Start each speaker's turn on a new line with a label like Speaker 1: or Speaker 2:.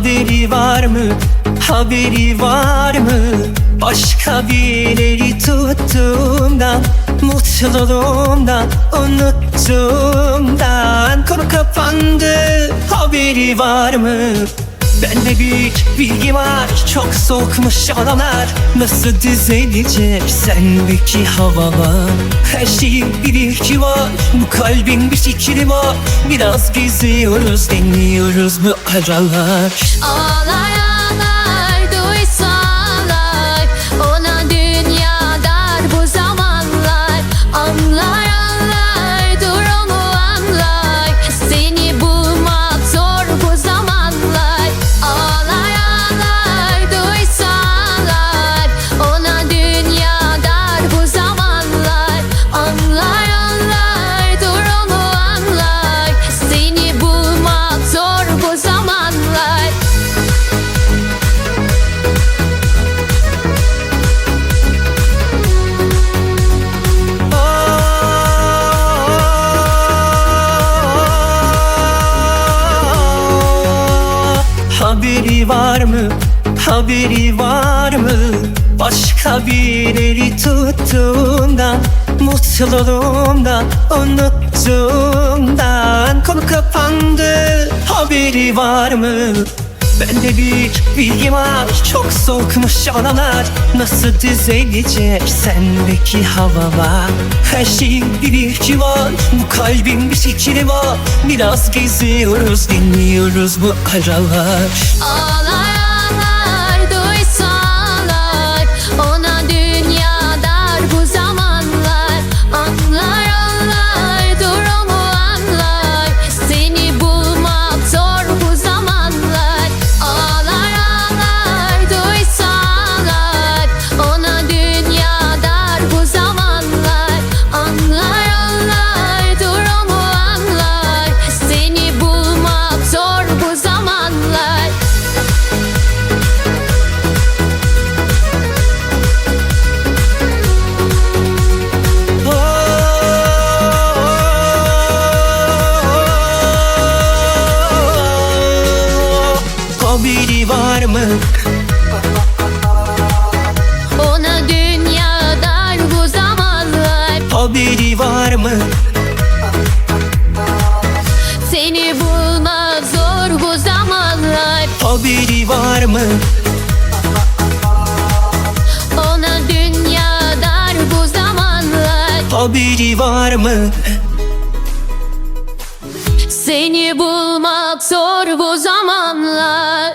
Speaker 1: Haberi var mı? Haberi var mı? Başka birileri tuttuğumdan Mutluluğumdan Unuttuğumdan Konu kapandı Haberi var mı? Bende büyük bilgi var Çok soğukmuş olanlar Nasıl düzelecek sendeki havalar? Her şeyin bir ilki var Bu kalbin bir fikri var. Biraz geziyoruz dinliyoruz bu aralar.
Speaker 2: Ağlar
Speaker 1: Haberi var mı? Haberi var mı? Başka birileri tuttuğundan Mutluluğumdan Unuttuğumdan Konu kapandı Haberi var mı? Bende büyük bilgi var Çok soğukmuş olanlar Nasıl düzelecek sendeki havalar? Her şeyin bir ilki var Bu kalbin bir fikri var. Biraz geziyoruz dinliyoruz bu aralar.
Speaker 2: Ağlar
Speaker 1: Haberi var mı?
Speaker 2: Ona dünya dar bu zamanlar
Speaker 1: Haberi var mı?
Speaker 2: Seni bulmak zor bu zamanlar
Speaker 1: Haberi var mı?
Speaker 2: Ona dünya dar bu zamanlar
Speaker 1: Haberi var mı?
Speaker 2: Seni bulmak zor bu zamanlar.